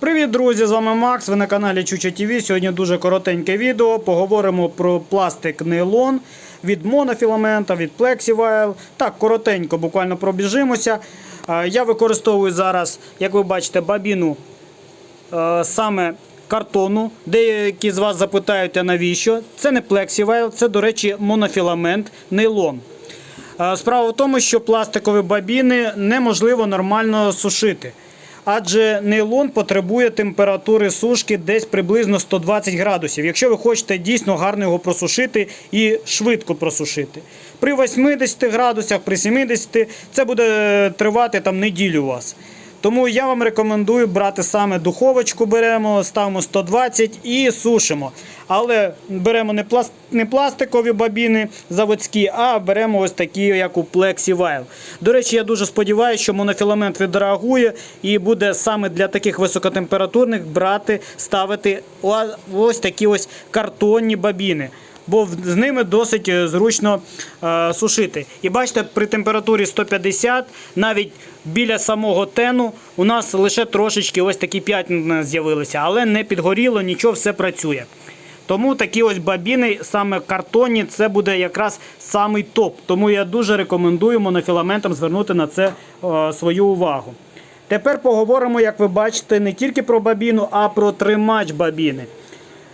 Привіт, друзі! З вами Макс. Ви на каналі Чуча ТВ. Сьогодні дуже коротеньке відео. Поговоримо про пластик нейлон від монофіламента, від плексівайл. Так, коротенько, буквально пробіжимося. Е, Я використовую зараз, як ви бачите, бабіну е, саме картону. Деякі з вас запитають, а навіщо? Це не плексівайл, це, до речі, монофіламент нейлон. Е, Справа в тому, що пластикові бабіни неможливо нормально сушити. Адже нейлон потребує температури сушки десь приблизно 120 градусів, якщо ви хочете дійсно гарно його просушити і швидко просушити. При 80 градусах, при 70 це буде тривати там неділю у вас. Тому я вам рекомендую брати саме духовочку, беремо, ставимо 120 і сушимо. Але беремо не, пласт, не пластикові бабіни заводські, а беремо ось такі, як у Plexivile. До речі, я дуже сподіваюся, що монофіламент відреагує і буде саме для таких високотемпературних брати, ставити ось такі ось картонні бабіни. Бо з ними досить е, зручно е, сушити. І бачите, при температурі 150, навіть біля самого тену, у нас лише трошечки ось такі п'ятна з'явилися, але не підгоріло, нічого, все працює. Тому такі ось бабіни, саме картонні, це буде якраз самий топ. Тому я дуже рекомендую монофіламентам звернути на це е, свою увагу. Тепер поговоримо, як ви бачите, не тільки про бабіну, а про тримач бабіни.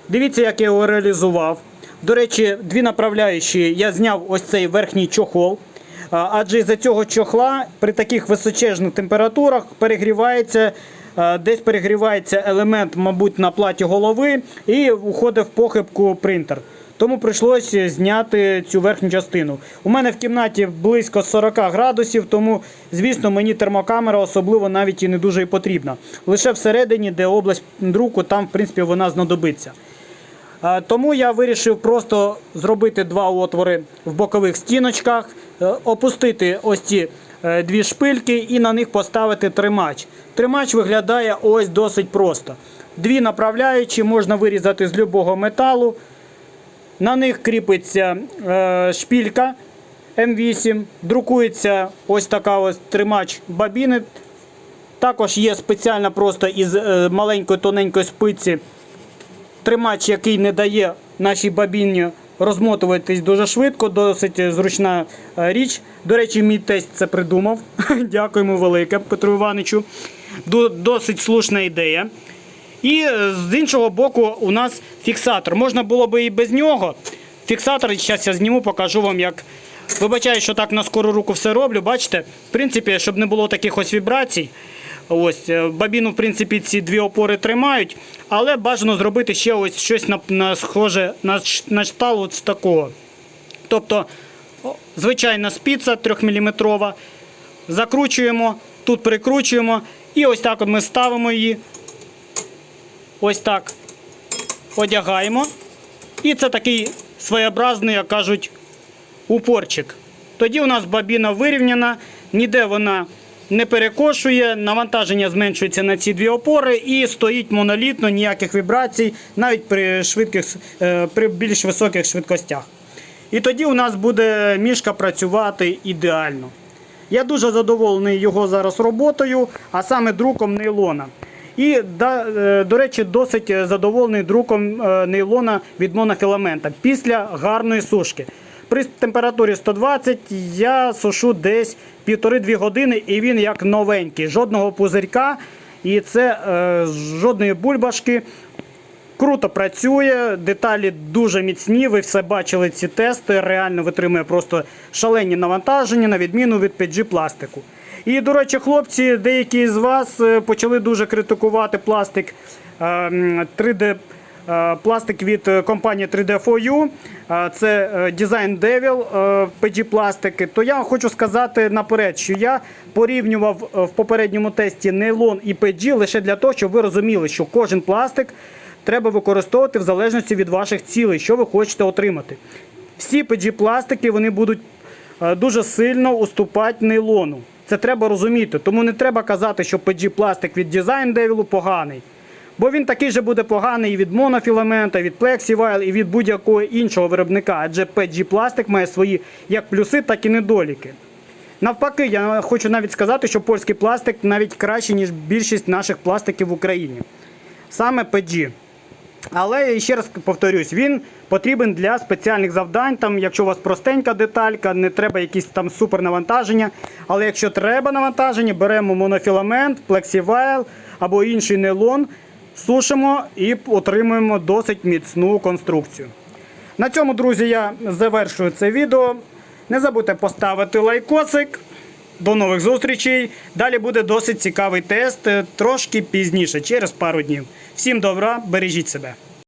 Дивіться, як я його реалізував. До речі, дві направляючі я зняв ось цей верхній чохол. Адже із-за цього чохла при таких височезних температурах перегрівається, десь перегрівається елемент, мабуть, на платі голови і уходить в похибку принтер. Тому прийшлося зняти цю верхню частину. У мене в кімнаті близько 40 градусів, тому, звісно, мені термокамера особливо навіть і не дуже і потрібна. Лише всередині, де область друку, там, в принципі, вона знадобиться. Тому я вирішив просто зробити два отвори в бокових стіночках, е, опустити ось ці е, дві шпильки і на них поставити тримач. Тримач виглядає ось досить просто. Дві направляючі можна вирізати з будь-якого металу. На них кріпиться е, шпілька М8, друкується ось така ось тримач бабіни. Також є спеціальна просто із маленької тоненької спиці тримач, який не дає нашій бабіні розмотуватись дуже швидко, досить зручна е, річ. До речі, мій тесть це придумав. Дякуємо велике Петру Івановичу. Досить слушна ідея. І е, з іншого боку, у нас фіксатор. Можна було би і без нього. Фіксатор, зараз я зніму, покажу вам, як. Вибачаю, що так на скору руку все роблю. Бачите, в принципі, щоб не було таких ось вібрацій. Ось е, бабіну, в принципі, ці дві опори тримають, але бажано зробити ще ось щось на, на схоже на, на штал з такого. Тобто, звичайна спіца 3-мм, закручуємо, тут прикручуємо, і ось так от ми ставимо її. Ось так одягаємо. І це такий своєобразний, як кажуть, упорчик. Тоді у нас бабіна вирівняна, ніде вона не перекошує, навантаження зменшується на ці дві опори і стоїть монолітно, ніяких вібрацій, навіть при, швидких, е, при більш високих швидкостях. І тоді у нас буде мішка працювати ідеально. Я дуже задоволений його зараз роботою, а саме друком нейлона. І, е, до речі, досить задоволений друком е, нейлона від монофіламента після гарної сушки. При температурі 120 я сушу десь 1,5-2 години, і він як новенький. Жодного пузирька і це е, жодної бульбашки. Круто працює, деталі дуже міцні. Ви все бачили ці тести. Реально витримує просто шалені навантаження, на відміну від 5G пластику. І, до речі, хлопці, деякі з вас е, почали дуже критикувати пластик е, 3D. Е, Пластик від е, компанії 3D4U, е, це Design Devil PG пластики. То я хочу сказати наперед, що я порівнював в попередньому тесті нейлон і PG лише для того, щоб ви розуміли, що кожен пластик треба використовувати в залежності від ваших цілей, що ви хочете отримати. Всі PG пластики вони будуть дуже сильно уступати нейлону. Це треба розуміти. Тому не треба казати, що PG пластик від Design Devil поганий. Бо він такий же буде поганий і від монофіламента, і від Plexivile, і від будь-якого іншого виробника. Адже PG пластик має свої як плюси, так і недоліки. Навпаки, я хочу навіть сказати, що польський пластик навіть кращий, ніж більшість наших пластиків в Україні. Саме PG. Але ще раз повторюсь, він потрібен для спеціальних завдань. Там, якщо у вас простенька деталька, не треба якісь там супернавантаження. Але якщо треба навантаження, беремо монофіламент, плексівайл або інший нейлон, сушимо і отримуємо досить міцну конструкцію. На цьому, друзі, я завершую це відео. Не забудьте поставити лайкосик. До нових зустрічей. Далі буде досить цікавий тест е, трошки пізніше, через пару днів. Всім добра, бережіть себе.